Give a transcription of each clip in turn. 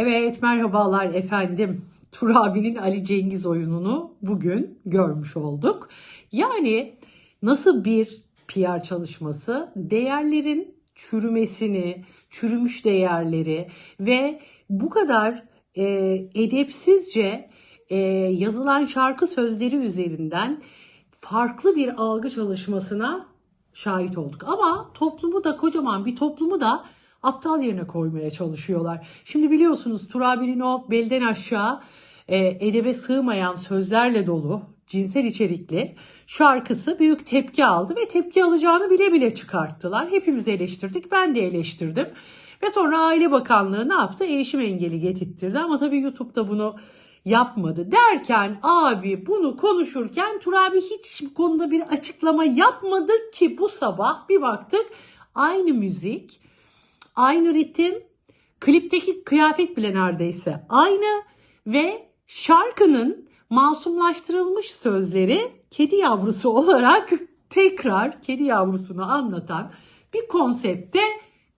Evet merhabalar efendim. Tur abinin Ali Cengiz oyununu bugün görmüş olduk. Yani nasıl bir PR çalışması değerlerin çürümesini, çürümüş değerleri ve bu kadar e, edepsizce e, yazılan şarkı sözleri üzerinden farklı bir algı çalışmasına şahit olduk. Ama toplumu da kocaman bir toplumu da aptal yerine koymaya çalışıyorlar. Şimdi biliyorsunuz Turabi'nin o belden aşağı e, edebe sığmayan sözlerle dolu cinsel içerikli şarkısı büyük tepki aldı ve tepki alacağını bile bile çıkarttılar. Hepimiz eleştirdik. Ben de eleştirdim. Ve sonra Aile Bakanlığı ne yaptı? Erişim engeli getirttirdi ama tabii YouTube'da bunu yapmadı. Derken abi bunu konuşurken Turabi hiç konuda bir açıklama yapmadı ki bu sabah bir baktık aynı müzik, aynı ritim, klipteki kıyafet bile neredeyse aynı ve şarkının masumlaştırılmış sözleri kedi yavrusu olarak tekrar kedi yavrusunu anlatan bir konsepte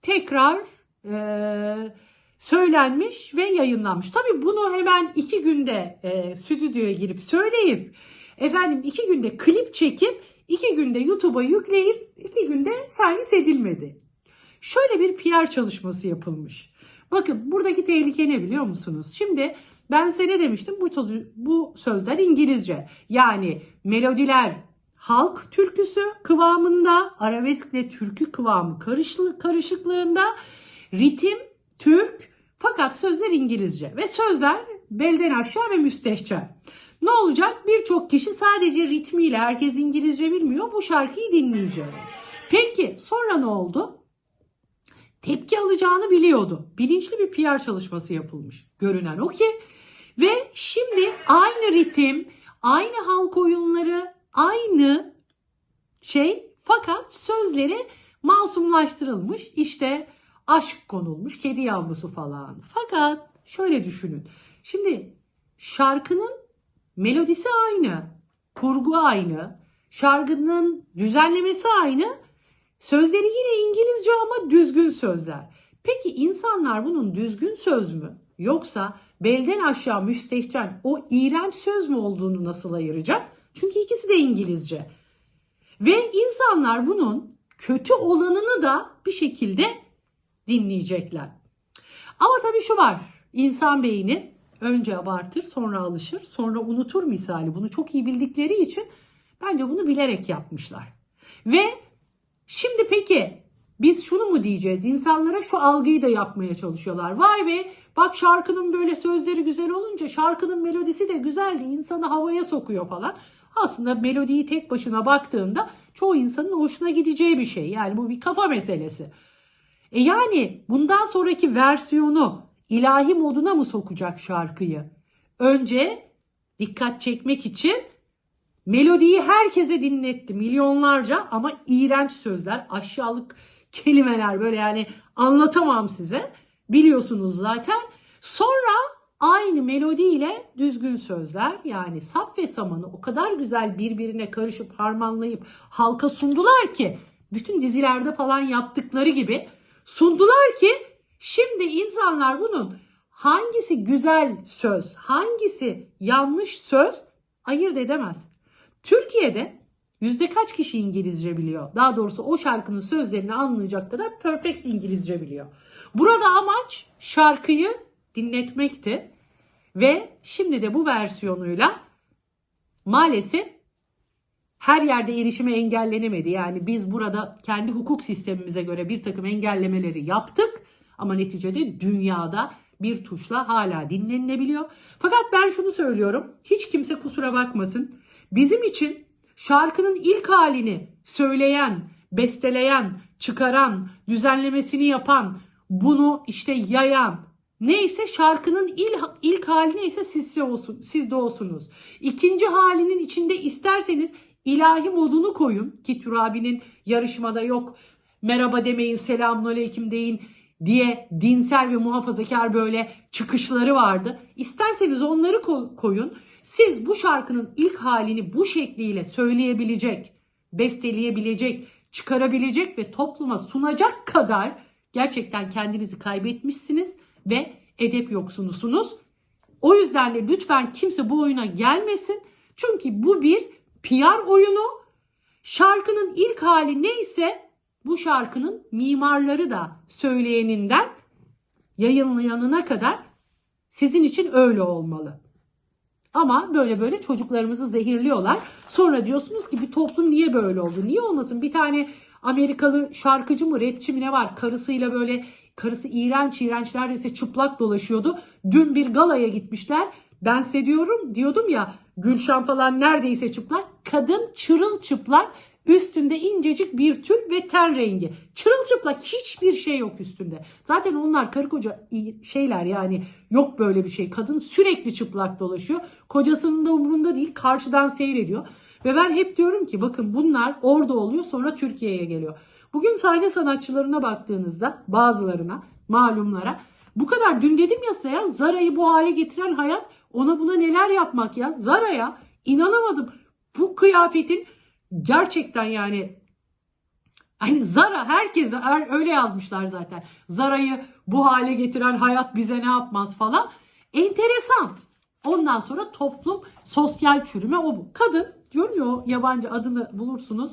tekrar eee, söylenmiş ve yayınlanmış. Tabii bunu hemen iki günde e, stüdyoya girip söyleyip efendim iki günde klip çekip iki günde YouTube'a yükleyip iki günde servis edilmedi. Şöyle bir PR çalışması yapılmış. Bakın buradaki tehlike ne biliyor musunuz? Şimdi ben size ne demiştim? Bu, bu sözler İngilizce. Yani melodiler halk türküsü kıvamında, arabeskle türkü kıvamı karışıklığında, ritim Türk fakat sözler İngilizce ve sözler belden aşağı ve müstehcen. Ne olacak? Birçok kişi sadece ritmiyle herkes İngilizce bilmiyor bu şarkıyı dinleyecek. Peki sonra ne oldu? Tepki alacağını biliyordu. Bilinçli bir PR çalışması yapılmış. Görünen o ki ve şimdi aynı ritim, aynı halk oyunları, aynı şey fakat sözleri masumlaştırılmış. İşte aşk konulmuş, kedi yavrusu falan. Fakat şöyle düşünün. Şimdi şarkının melodisi aynı, kurgu aynı, şarkının düzenlemesi aynı, sözleri yine İngilizce ama düzgün sözler. Peki insanlar bunun düzgün söz mü yoksa belden aşağı müstehcen o iğrenç söz mü olduğunu nasıl ayıracak? Çünkü ikisi de İngilizce. Ve insanlar bunun kötü olanını da bir şekilde dinleyecekler. Ama tabii şu var. İnsan beyni önce abartır, sonra alışır, sonra unutur misali. Bunu çok iyi bildikleri için bence bunu bilerek yapmışlar. Ve şimdi peki biz şunu mu diyeceğiz? İnsanlara şu algıyı da yapmaya çalışıyorlar. Vay be bak şarkının böyle sözleri güzel olunca şarkının melodisi de güzeldi. insanı havaya sokuyor falan. Aslında melodiyi tek başına baktığında çoğu insanın hoşuna gideceği bir şey. Yani bu bir kafa meselesi. E yani bundan sonraki versiyonu ilahi moduna mı sokacak şarkıyı? Önce dikkat çekmek için melodiyi herkese dinletti milyonlarca ama iğrenç sözler, aşağılık kelimeler böyle yani anlatamam size. Biliyorsunuz zaten. Sonra aynı melodiyle düzgün sözler yani sap ve samanı o kadar güzel birbirine karışıp harmanlayıp halka sundular ki bütün dizilerde falan yaptıkları gibi sundular ki şimdi insanlar bunun hangisi güzel söz, hangisi yanlış söz ayırt edemez. Türkiye'de yüzde kaç kişi İngilizce biliyor? Daha doğrusu o şarkının sözlerini anlayacak kadar perfect İngilizce biliyor. Burada amaç şarkıyı dinletmekti ve şimdi de bu versiyonuyla maalesef her yerde erişime engellenemedi. Yani biz burada kendi hukuk sistemimize göre bir takım engellemeleri yaptık ama neticede dünyada bir tuşla hala dinlenilebiliyor. Fakat ben şunu söylüyorum. Hiç kimse kusura bakmasın. Bizim için şarkının ilk halini söyleyen, besteleyen, çıkaran, düzenlemesini yapan, bunu işte yayan, Neyse şarkının ilk, ilk hali neyse sizde olsun, sizde olsunuz. İkinci halinin içinde isterseniz ilahi modunu koyun ki Turabi'nin yarışmada yok merhaba demeyin selamun aleyküm deyin diye dinsel ve muhafazakar böyle çıkışları vardı. İsterseniz onları koyun. Siz bu şarkının ilk halini bu şekliyle söyleyebilecek, besteleyebilecek, çıkarabilecek ve topluma sunacak kadar gerçekten kendinizi kaybetmişsiniz ve edep yoksunusunuz. O yüzden de lütfen kimse bu oyuna gelmesin. Çünkü bu bir PR oyunu. Şarkının ilk hali neyse bu şarkının mimarları da söyleyeninden yayınlayanına kadar sizin için öyle olmalı. Ama böyle böyle çocuklarımızı zehirliyorlar. Sonra diyorsunuz ki bir toplum niye böyle oldu? Niye olmasın? Bir tane Amerikalı şarkıcı mı, rapçi mi ne var? Karısıyla böyle karısı iğrenç iğrenç neredeyse çıplak dolaşıyordu. Dün bir galaya gitmişler. Ben size diyorum diyordum ya Gülşen falan neredeyse çıplak. Kadın çırılçıplak üstünde incecik bir tül ve ten rengi. Çırılçıplak hiçbir şey yok üstünde. Zaten onlar karı koca şeyler yani yok böyle bir şey. Kadın sürekli çıplak dolaşıyor. Kocasının da umurunda değil karşıdan seyrediyor. Ve ben hep diyorum ki bakın bunlar orada oluyor sonra Türkiye'ye geliyor. Bugün sahne sanatçılarına baktığınızda bazılarına malumlara bu kadar dün dedim ya size Zara'yı bu hale getiren hayat ona buna neler yapmak ya Zara'ya inanamadım. Bu kıyafetin gerçekten yani hani Zara herkese er- öyle yazmışlar zaten. Zara'yı bu hale getiren hayat bize ne yapmaz falan. Enteresan. Ondan sonra toplum sosyal çürüme o bu. Kadın diyorum yabancı adını bulursunuz.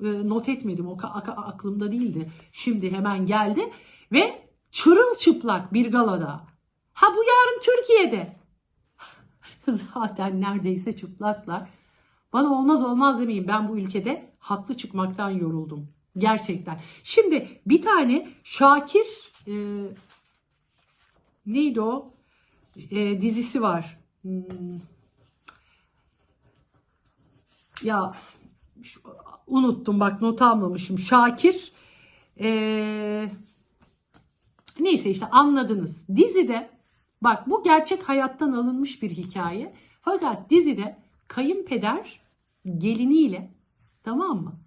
Ee, not etmedim o aklımda değildi. Şimdi hemen geldi ve çırılçıplak bir galada. Ha bu yarın Türkiye'de. Zaten neredeyse çıplaklar. Bana olmaz olmaz demeyin. Ben bu ülkede haklı çıkmaktan yoruldum. Gerçekten. Şimdi bir tane Şakir e, neydi o? E, dizisi var. Hmm. Ya şu- unuttum bak not almamışım. Şakir e, neyse işte anladınız. Dizide bak bu gerçek hayattan alınmış bir hikaye. Fakat dizide kayınpeder geliniyle tamam mı?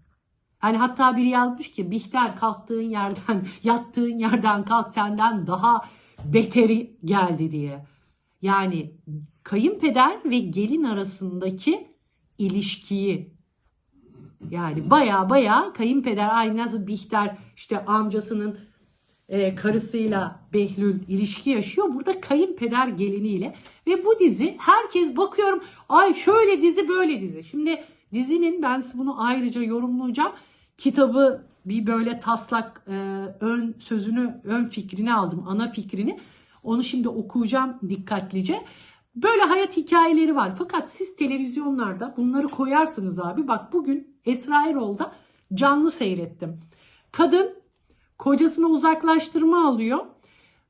Hani hatta biri yazmış ki Bihter kalktığın yerden, yattığın yerden kalk senden daha beteri geldi diye. Yani kayınpeder ve gelin arasındaki ilişkiyi yani baya baya kayınpeder aynı nasıl Bihter işte amcasının e, karısıyla Behlül ilişki yaşıyor. Burada kayınpeder geliniyle ve bu dizi herkes bakıyorum ay şöyle dizi böyle dizi. Şimdi dizinin ben bunu ayrıca yorumlayacağım. Kitabı bir böyle taslak e, ön sözünü ön fikrini aldım ana fikrini. Onu şimdi okuyacağım dikkatlice. Böyle hayat hikayeleri var. Fakat siz televizyonlarda bunları koyarsınız abi. Bak bugün Esra Erol'da canlı seyrettim. Kadın kocasına uzaklaştırma alıyor.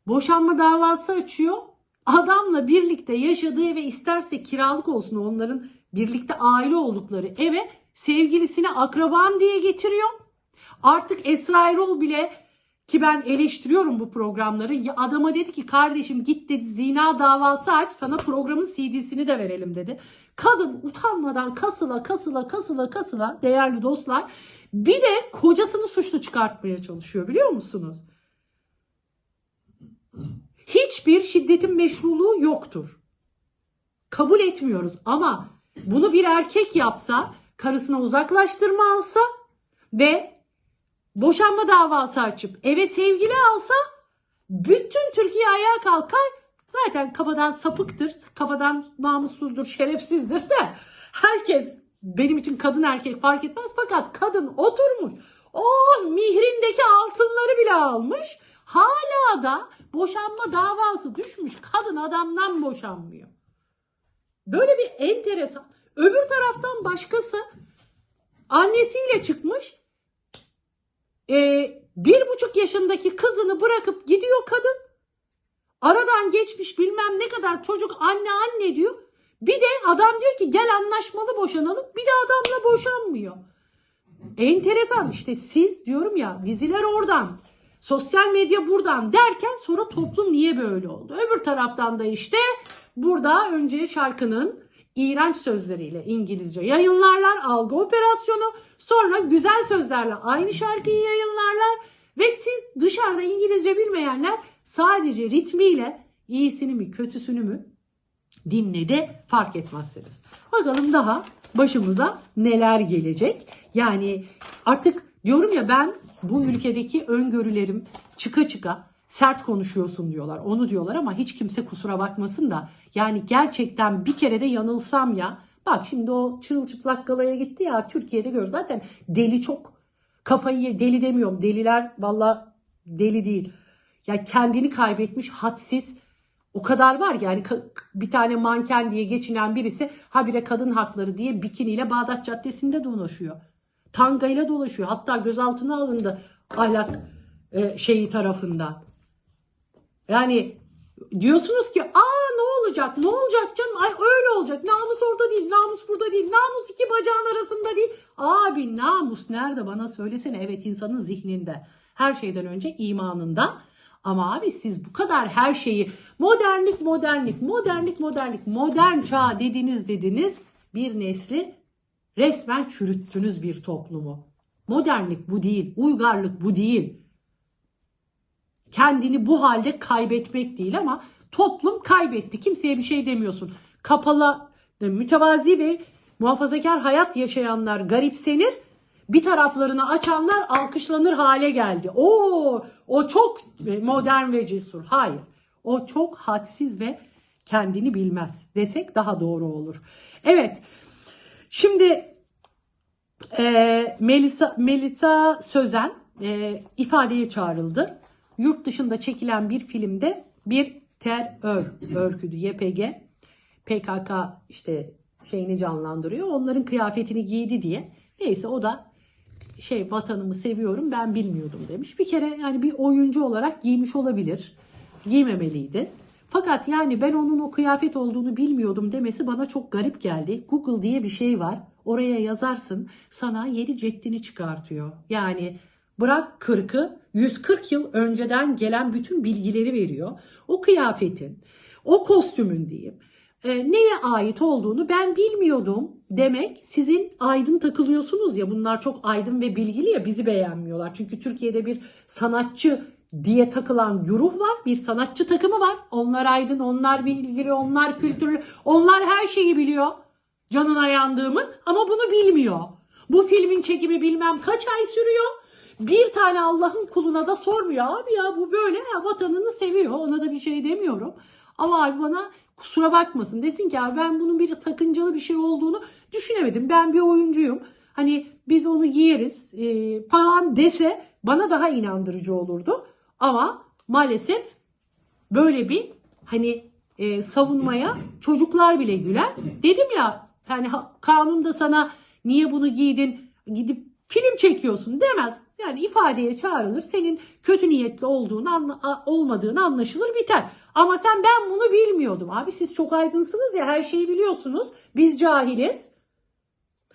Boşanma davası açıyor. Adamla birlikte yaşadığı eve isterse kiralık olsun onların birlikte aile oldukları eve sevgilisini akrabam diye getiriyor. Artık Esra Erol bile ki ben eleştiriyorum bu programları. Ya adama dedi ki kardeşim git dedi zina davası aç sana programın CD'sini de verelim dedi. Kadın utanmadan kasıla kasıla kasıla kasıla değerli dostlar bir de kocasını suçlu çıkartmaya çalışıyor biliyor musunuz? Hiçbir şiddetin meşruluğu yoktur. Kabul etmiyoruz ama bunu bir erkek yapsa karısına uzaklaştırma alsa ve boşanma davası açıp eve sevgili alsa bütün Türkiye ayağa kalkar. Zaten kafadan sapıktır, kafadan namussuzdur, şerefsizdir de herkes benim için kadın erkek fark etmez fakat kadın oturmuş. Oh mihrindeki altınları bile almış. Hala da boşanma davası düşmüş. Kadın adamdan boşanmıyor. Böyle bir enteresan. Öbür taraftan başkası annesiyle çıkmış. Ee, bir buçuk yaşındaki kızını bırakıp gidiyor kadın. Aradan geçmiş bilmem ne kadar çocuk anne anne diyor. Bir de adam diyor ki gel anlaşmalı boşanalım. Bir de adamla boşanmıyor. Enteresan işte siz diyorum ya diziler oradan. Sosyal medya buradan derken sonra toplum niye böyle oldu? Öbür taraftan da işte burada önce şarkının iğrenç sözleriyle İngilizce yayınlarlar, algı operasyonu. Sonra güzel sözlerle aynı şarkıyı yayınlarlar. Ve siz dışarıda İngilizce bilmeyenler sadece ritmiyle iyisini mi kötüsünü mü dinledi fark etmezsiniz. Bakalım daha başımıza neler gelecek. Yani artık diyorum ya ben bu ülkedeki öngörülerim çıka çıka sert konuşuyorsun diyorlar. Onu diyorlar ama hiç kimse kusura bakmasın da yani gerçekten bir kere de yanılsam ya. Bak şimdi o çırılçıplak galaya gitti ya Türkiye'de gör zaten deli çok kafayı deli demiyorum. Deliler valla deli değil. Ya kendini kaybetmiş hadsiz o kadar var yani bir tane manken diye geçinen birisi habire kadın hakları diye bikiniyle Bağdat Caddesi'nde dolaşıyor. Tangayla dolaşıyor. Hatta gözaltına alındı ahlak e, şeyi tarafından. Yani diyorsunuz ki aa ne olacak? Ne olacak canım? Ay öyle olacak. Namus orada değil namus burada değil. Namus iki bacağın arasında değil. Abi namus nerede? Bana söylesene. Evet insanın zihninde. Her şeyden önce imanında. Ama abi siz bu kadar her şeyi modernlik modernlik modernlik modernlik modern çağ dediniz dediniz. Bir nesli resmen çürüttünüz bir toplumu. Modernlik bu değil, uygarlık bu değil kendini bu halde kaybetmek değil ama toplum kaybetti. Kimseye bir şey demiyorsun. Kapalı, mütevazi ve muhafazakar hayat yaşayanlar garipsenir. Bir taraflarını açanlar alkışlanır hale geldi. O o çok modern ve cesur. Hayır. O çok hadsiz ve kendini bilmez desek daha doğru olur. Evet. Şimdi e, Melisa Melisa Sözen e, ifadeye çağrıldı. Yurt dışında çekilen bir filmde bir terör örgütü YPG PKK işte şeyini canlandırıyor. Onların kıyafetini giydi diye. Neyse o da şey vatanımı seviyorum ben bilmiyordum demiş. Bir kere yani bir oyuncu olarak giymiş olabilir. Giymemeliydi. Fakat yani ben onun o kıyafet olduğunu bilmiyordum demesi bana çok garip geldi. Google diye bir şey var. Oraya yazarsın sana yedi ceddini çıkartıyor. Yani bırak 40'ı 140 yıl önceden gelen bütün bilgileri veriyor. O kıyafetin, o kostümün diyeyim e, neye ait olduğunu ben bilmiyordum demek sizin aydın takılıyorsunuz ya bunlar çok aydın ve bilgili ya bizi beğenmiyorlar. Çünkü Türkiye'de bir sanatçı diye takılan güruh var. Bir sanatçı takımı var. Onlar aydın, onlar bilgili, onlar kültürlü. Onlar her şeyi biliyor. Canına yandığımın ama bunu bilmiyor. Bu filmin çekimi bilmem kaç ay sürüyor. Bir tane Allah'ın kuluna da sormuyor. Abi ya bu böyle ha, vatanını seviyor. Ona da bir şey demiyorum. Ama abi bana kusura bakmasın. Desin ki abi ben bunun bir takıncalı bir şey olduğunu düşünemedim. Ben bir oyuncuyum. Hani biz onu giyeriz e, falan dese bana daha inandırıcı olurdu. Ama maalesef böyle bir hani e, savunmaya çocuklar bile güler. Dedim ya yani kanunda sana niye bunu giydin gidip film çekiyorsun demez. Yani ifadeye çağrılır. Senin kötü niyetli olduğunu olmadığını anlaşılır biter. Ama sen ben bunu bilmiyordum. Abi siz çok aydınsınız ya her şeyi biliyorsunuz. Biz cahiliz.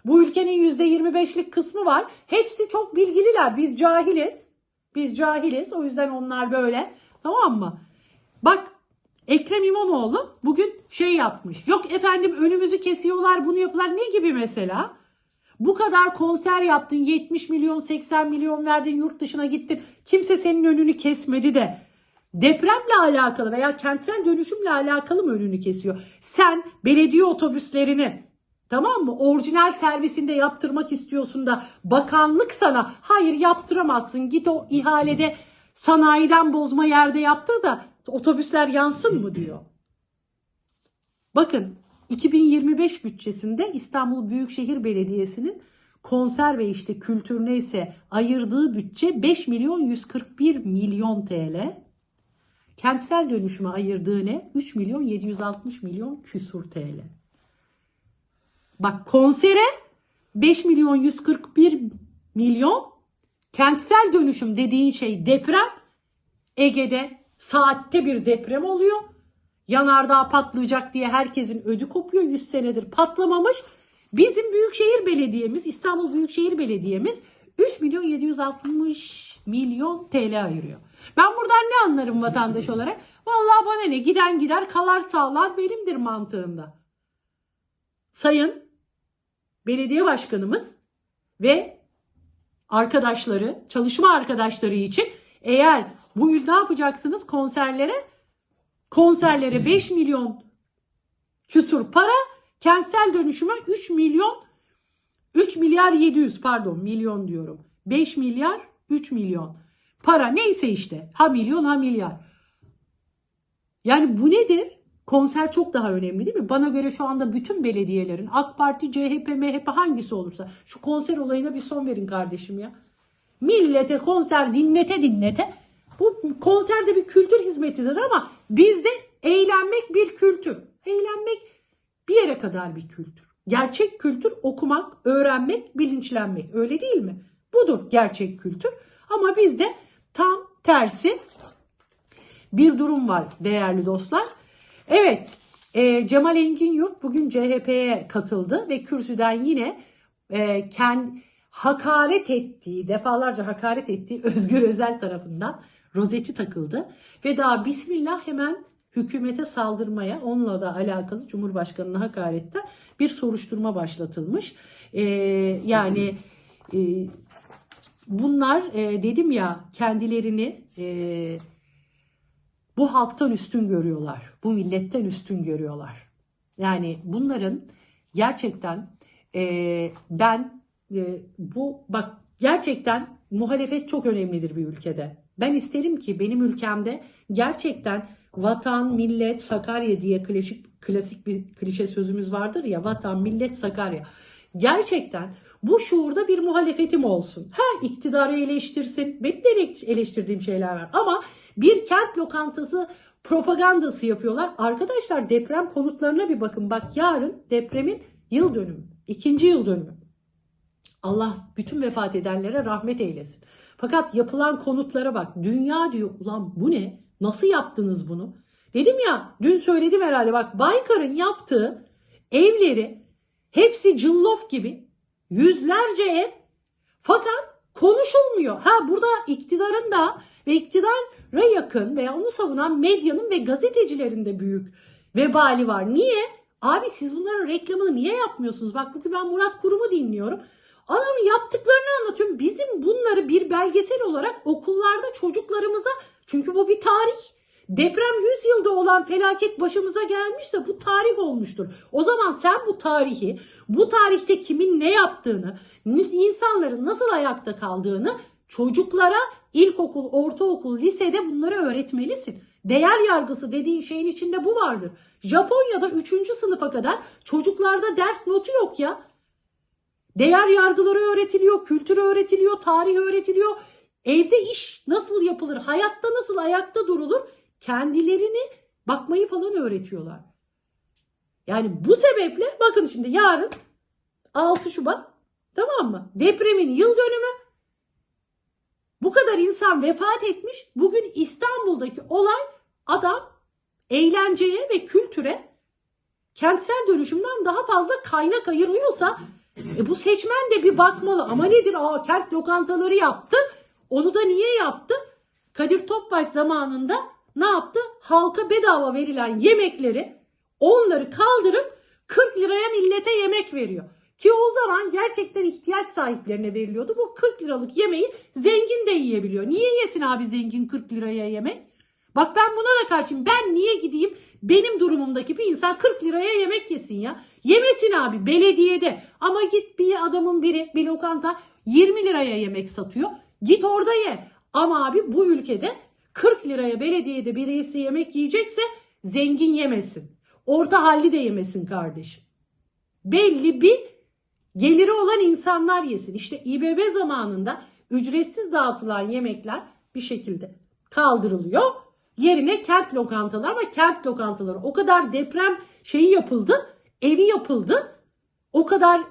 Bu ülkenin %25'lik kısmı var. Hepsi çok bilgililer. Biz cahiliz. Biz cahiliz. O yüzden onlar böyle. Tamam mı? Bak Ekrem İmamoğlu bugün şey yapmış. Yok efendim önümüzü kesiyorlar bunu yapılar. Ne gibi mesela? Bu kadar konser yaptın 70 milyon 80 milyon verdin yurt dışına gittin. Kimse senin önünü kesmedi de depremle alakalı veya kentsel dönüşümle alakalı mı önünü kesiyor? Sen belediye otobüslerini tamam mı orijinal servisinde yaptırmak istiyorsun da bakanlık sana hayır yaptıramazsın git o ihalede sanayiden bozma yerde yaptır da otobüsler yansın mı diyor. Bakın 2025 bütçesinde İstanbul Büyükşehir Belediyesi'nin konser ve işte kültür neyse ayırdığı bütçe 5 milyon 141 milyon TL. Kentsel dönüşüme ayırdığı ne? 3 milyon 760 milyon küsur TL. Bak konsere 5 milyon 141 milyon kentsel dönüşüm dediğin şey deprem. Ege'de saatte bir deprem oluyor. Yanardağ patlayacak diye herkesin ödü kopuyor. 100 senedir patlamamış. Bizim Büyükşehir Belediye'miz, İstanbul Büyükşehir Belediye'miz 3 milyon 760 milyon TL ayırıyor. Ben buradan ne anlarım vatandaş olarak? Vallahi bana ne giden gider kalar sağlar benimdir mantığında. Sayın belediye başkanımız ve arkadaşları, çalışma arkadaşları için eğer bu yıl ne yapacaksınız konserlere? Konserlere 5 milyon küsur para, kentsel dönüşüme 3 milyon 3 milyar 700 pardon milyon diyorum. 5 milyar 3 milyon. Para neyse işte. Ha milyon ha milyar. Yani bu nedir? Konser çok daha önemli değil mi? Bana göre şu anda bütün belediyelerin AK Parti, CHP, MHP hangisi olursa şu konser olayına bir son verin kardeşim ya. Millete konser dinlete dinlete. Bu konser de bir kültür hizmetidir ama bizde eğlenmek bir kültür. Eğlenmek bir yere kadar bir kültür. Gerçek kültür okumak, öğrenmek, bilinçlenmek. Öyle değil mi? Budur gerçek kültür. Ama bizde tam tersi bir durum var değerli dostlar. Evet, e, Cemal Engin Yurt bugün CHP'ye katıldı ve kürsüden yine e, kend, hakaret ettiği, defalarca hakaret ettiği Özgür Özel tarafından rozeti takıldı. Ve daha Bismillah hemen hükümete saldırmaya, onunla da alakalı Cumhurbaşkanı'na hakarette bir soruşturma başlatılmış. E, yani e, bunlar e, dedim ya kendilerini e, bu halktan üstün görüyorlar. Bu milletten üstün görüyorlar. Yani bunların gerçekten e, ben e, bu bak gerçekten muhalefet çok önemlidir bir ülkede. Ben isterim ki benim ülkemde gerçekten vatan, millet, Sakarya diye klasik, klasik bir klişe sözümüz vardır ya vatan, millet, Sakarya. Gerçekten bu şuurda bir muhalefetim olsun. Ha iktidarı eleştirsin. Benim de ele- eleştirdiğim şeyler var. Ama bir kent lokantası propagandası yapıyorlar. Arkadaşlar deprem konutlarına bir bakın. Bak yarın depremin yıl dönümü. ikinci yıl dönümü. Allah bütün vefat edenlere rahmet eylesin. Fakat yapılan konutlara bak. Dünya diyor ulan bu ne? Nasıl yaptınız bunu? Dedim ya dün söyledim herhalde bak Baykar'ın yaptığı evleri hepsi cıllop gibi yüzlerce ev fakat konuşulmuyor. Ha burada iktidarın da ve iktidara yakın veya onu savunan medyanın ve gazetecilerin de büyük vebali var. Niye? Abi siz bunların reklamını niye yapmıyorsunuz? Bak bugün ben Murat Kurum'u dinliyorum. Adamın yaptıklarını anlatıyorum. Bizim bunları bir belgesel olarak okullarda çocuklarımıza çünkü bu bir tarih. Deprem 100 yılda olan felaket başımıza gelmişse bu tarih olmuştur. O zaman sen bu tarihi, bu tarihte kimin ne yaptığını, insanların nasıl ayakta kaldığını çocuklara ilkokul, ortaokul, lisede bunları öğretmelisin. Değer yargısı dediğin şeyin içinde bu vardır. Japonya'da 3. sınıfa kadar çocuklarda ders notu yok ya. Değer yargıları öğretiliyor, kültür öğretiliyor, tarih öğretiliyor. Evde iş nasıl yapılır, hayatta nasıl ayakta durulur kendilerini bakmayı falan öğretiyorlar. Yani bu sebeple bakın şimdi yarın 6 Şubat tamam mı? Depremin yıl dönümü. Bu kadar insan vefat etmiş. Bugün İstanbul'daki olay adam eğlenceye ve kültüre kentsel dönüşümden daha fazla kaynak ayırıyorsa e bu seçmen de bir bakmalı. Ama nedir? Aa kent lokantaları yaptı. Onu da niye yaptı? Kadir Topbaş zamanında ne yaptı? Halka bedava verilen yemekleri onları kaldırıp 40 liraya millete yemek veriyor. Ki o zaman gerçekten ihtiyaç sahiplerine veriliyordu. Bu 40 liralık yemeği zengin de yiyebiliyor. Niye yesin abi zengin 40 liraya yemek? Bak ben buna da karşıyım. Ben niye gideyim benim durumumdaki bir insan 40 liraya yemek yesin ya. Yemesin abi belediyede. Ama git bir adamın biri bir lokanta 20 liraya yemek satıyor. Git orada ye. Ama abi bu ülkede 40 liraya belediyede birisi yemek yiyecekse zengin yemesin. Orta halli de yemesin kardeşim. Belli bir geliri olan insanlar yesin. İşte İBB zamanında ücretsiz dağıtılan yemekler bir şekilde kaldırılıyor. Yerine kent lokantaları ama kent lokantaları o kadar deprem şeyi yapıldı, evi yapıldı. O kadar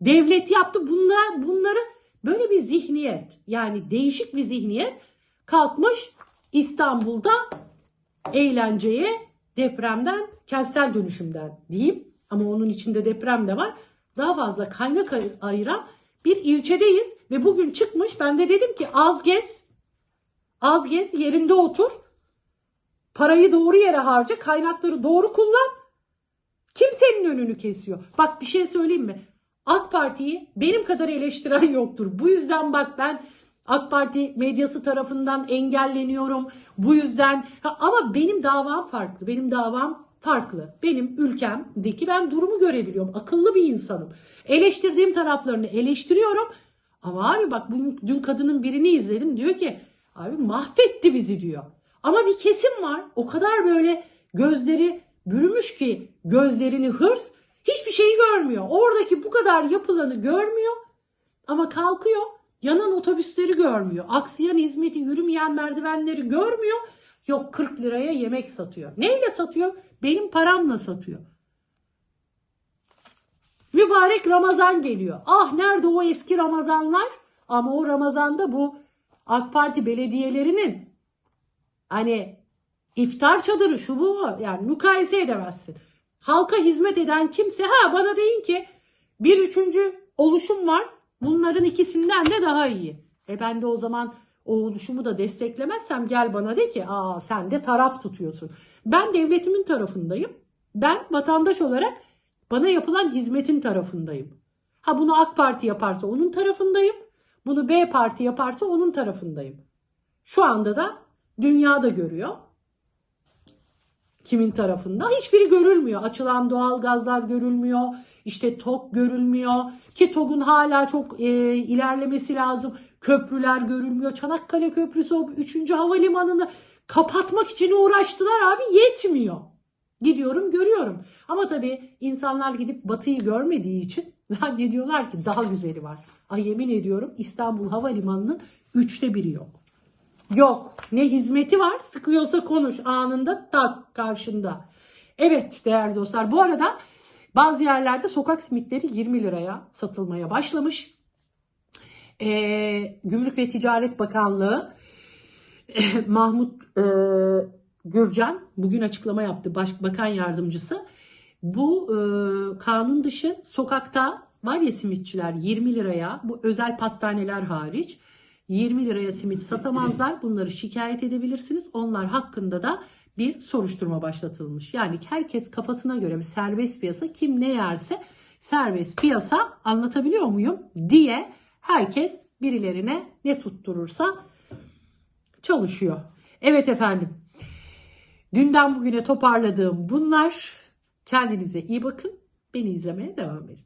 devlet yaptı. Bunlar bunları böyle bir zihniyet yani değişik bir zihniyet kalkmış İstanbul'da eğlenceye depremden kentsel dönüşümden diyeyim ama onun içinde deprem de var. Daha fazla kaynak ay- ayıran bir ilçedeyiz ve bugün çıkmış ben de dedim ki az gez az gez yerinde otur parayı doğru yere harca kaynakları doğru kullan kimsenin önünü kesiyor. Bak bir şey söyleyeyim mi? AK Parti'yi benim kadar eleştiren yoktur. Bu yüzden bak ben AK Parti medyası tarafından engelleniyorum. Bu yüzden ama benim davam farklı. Benim davam farklı. Benim ülkemdeki ben durumu görebiliyorum. Akıllı bir insanım. Eleştirdiğim taraflarını eleştiriyorum. Ama abi bak bugün, dün kadının birini izledim. Diyor ki Abi mahvetti bizi diyor. Ama bir kesim var. O kadar böyle gözleri bürümüş ki gözlerini hırs hiçbir şeyi görmüyor. Oradaki bu kadar yapılanı görmüyor ama kalkıyor yanan otobüsleri görmüyor. Aksayan hizmeti yürümeyen merdivenleri görmüyor. Yok 40 liraya yemek satıyor. Neyle satıyor? Benim paramla satıyor. Mübarek Ramazan geliyor. Ah nerede o eski Ramazanlar? Ama o Ramazan'da bu AK Parti belediyelerinin hani iftar çadırı şu bu yani mukayese edemezsin. Halka hizmet eden kimse ha bana deyin ki bir üçüncü oluşum var bunların ikisinden de daha iyi. E ben de o zaman o oluşumu da desteklemezsem gel bana de ki aa sen de taraf tutuyorsun. Ben devletimin tarafındayım. Ben vatandaş olarak bana yapılan hizmetin tarafındayım. Ha bunu AK Parti yaparsa onun tarafındayım. Bunu B Parti yaparsa onun tarafındayım. Şu anda da dünya da görüyor. Kimin tarafında? Hiçbiri görülmüyor. Açılan doğal gazlar görülmüyor. İşte TOG görülmüyor. Ki TOG'un hala çok e, ilerlemesi lazım. Köprüler görülmüyor. Çanakkale Köprüsü o 3. havalimanını kapatmak için uğraştılar abi yetmiyor. Gidiyorum görüyorum. Ama tabii insanlar gidip batıyı görmediği için zannediyorlar ki daha güzeli var. Ay yemin ediyorum İstanbul Havalimanı'nın üçte biri yok. Yok. Ne hizmeti var? Sıkıyorsa konuş. Anında tak karşında. Evet değerli dostlar. Bu arada bazı yerlerde sokak simitleri 20 liraya satılmaya başlamış. Ee, Gümrük ve Ticaret Bakanlığı Mahmut e, Gürcan bugün açıklama yaptı. Baş, bakan yardımcısı. Bu e, kanun dışı sokakta var ya simitçiler 20 liraya bu özel pastaneler hariç 20 liraya simit satamazlar. Bunları şikayet edebilirsiniz. Onlar hakkında da bir soruşturma başlatılmış. Yani herkes kafasına göre bir serbest piyasa kim ne yerse serbest piyasa anlatabiliyor muyum diye herkes birilerine ne tutturursa çalışıyor. Evet efendim. Dünden bugüne toparladığım bunlar. Kendinize iyi bakın. Beni izlemeye devam edin.